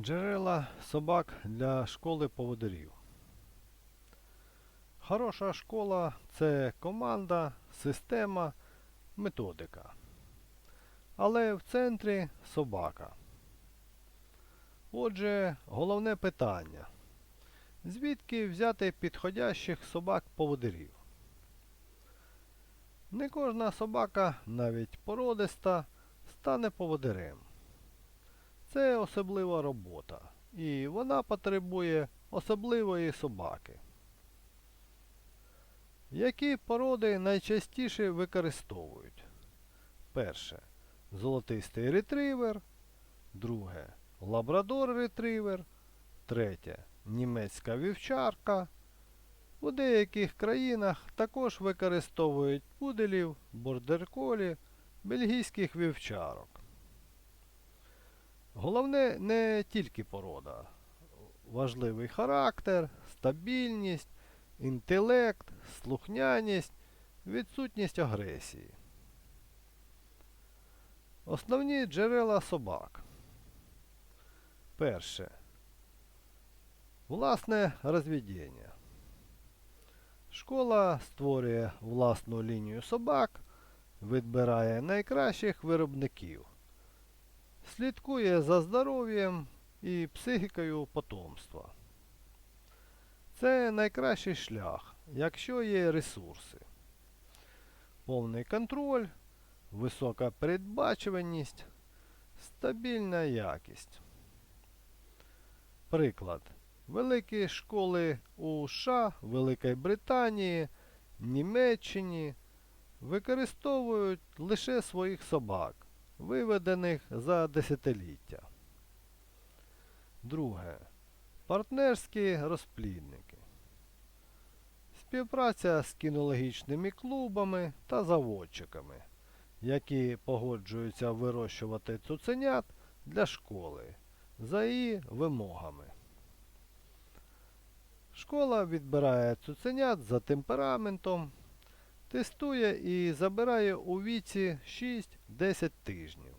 Джерела собак для школи поводирів. Хороша школа це команда, система, методика. Але в центрі собака. Отже, головне питання. Звідки взяти підходящих собак-поводирів? Не кожна собака, навіть породиста, стане поводирем. Це особлива робота, і вона потребує особливої собаки. Які породи найчастіше використовують? Перше золотистий ретривер, друге лабрадор ретривер, третє німецька вівчарка. У деяких країнах також використовують пуделів, бордерколі, бельгійських вівчарок. Головне не тільки порода. Важливий характер, стабільність, інтелект, слухняність, відсутність агресії. Основні джерела собак. Перше. Власне розведення. Школа створює власну лінію собак, відбирає найкращих виробників слідкує за здоров'ям і психікою потомства. Це найкращий шлях, якщо є ресурси. Повний контроль, висока передбачуваність, стабільна якість. Приклад. Великі школи у США, Великій Британії, Німеччині використовують лише своїх собак виведених за десятиліття. Друге. Партнерські розплідники. Співпраця з кінологічними клубами та заводчиками, які погоджуються вирощувати цуценят для школи за її вимогами. Школа відбирає цуценят за темпераментом, Тестує і забирає у віці 6-10 тижнів.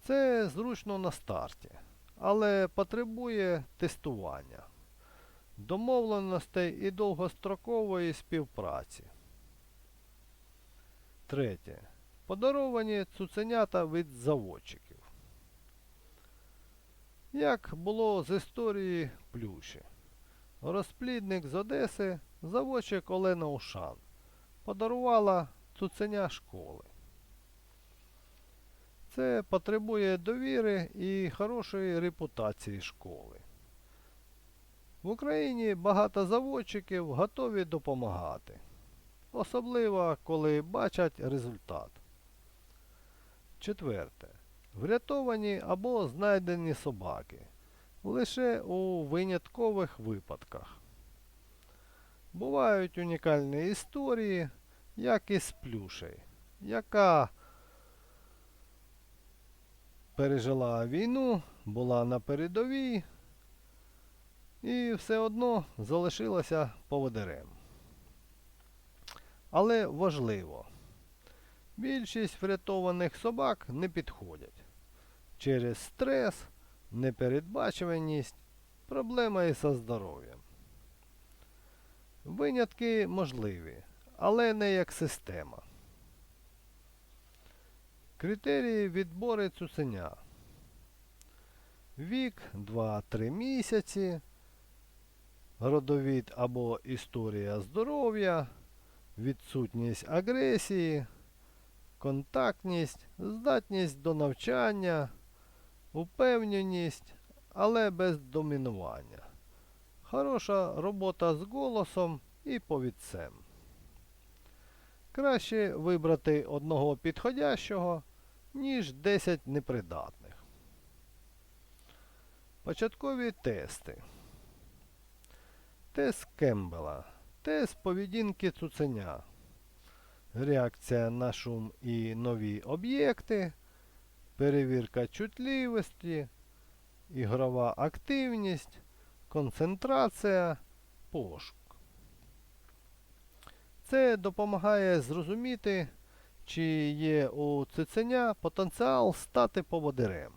Це зручно на старті, але потребує тестування, домовленостей і довгострокової співпраці. Третє. Подаровані цуценята від заводчиків. Як було з історії плюші. Розплідник з Одеси заводчик Олена Ушан подарувала цуценя школи. Це потребує довіри і хорошої репутації школи. В Україні багато заводчиків готові допомагати, особливо коли бачать результат. Четверте. Врятовані або знайдені собаки лише у виняткових випадках. Бувають унікальні історії, як із плюшей, яка пережила війну, була на передовій і все одно залишилася поводирем. Але важливо, більшість врятованих собак не підходять через стрес, непередбачуваність, проблема із здоров'ям. Винятки можливі, але не як система. Критерії відбору цуценя. Вік 2-3 місяці, родовід або історія здоров'я, відсутність агресії, контактність, здатність до навчання, упевненість, але без домінування. Хороша робота з голосом і повідцем. Краще вибрати одного підходящого, ніж 10 непридатних. Початкові тести. Тест Кембела. Тест поведінки цуценя. Реакція на шум і нові об'єкти. Перевірка чутливості. Ігрова активність концентрація, пошук. Це допомагає зрозуміти, чи є у цуценя потенціал стати поводирем.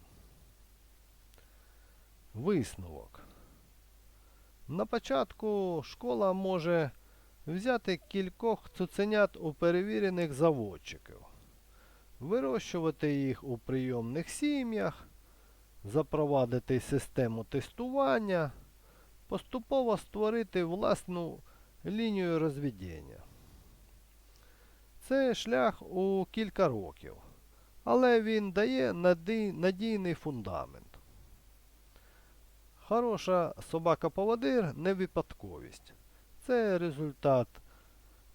Висновок. На початку школа може взяти кількох цуценят у перевірених заводчиків, вирощувати їх у прийомних сім'ях, запровадити систему тестування, поступово створити власну лінію розведення. Це шлях у кілька років, але він дає надійний фундамент. Хороша собака-поводир не випадковість. Це результат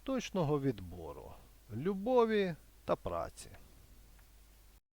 точного відбору, любові та праці.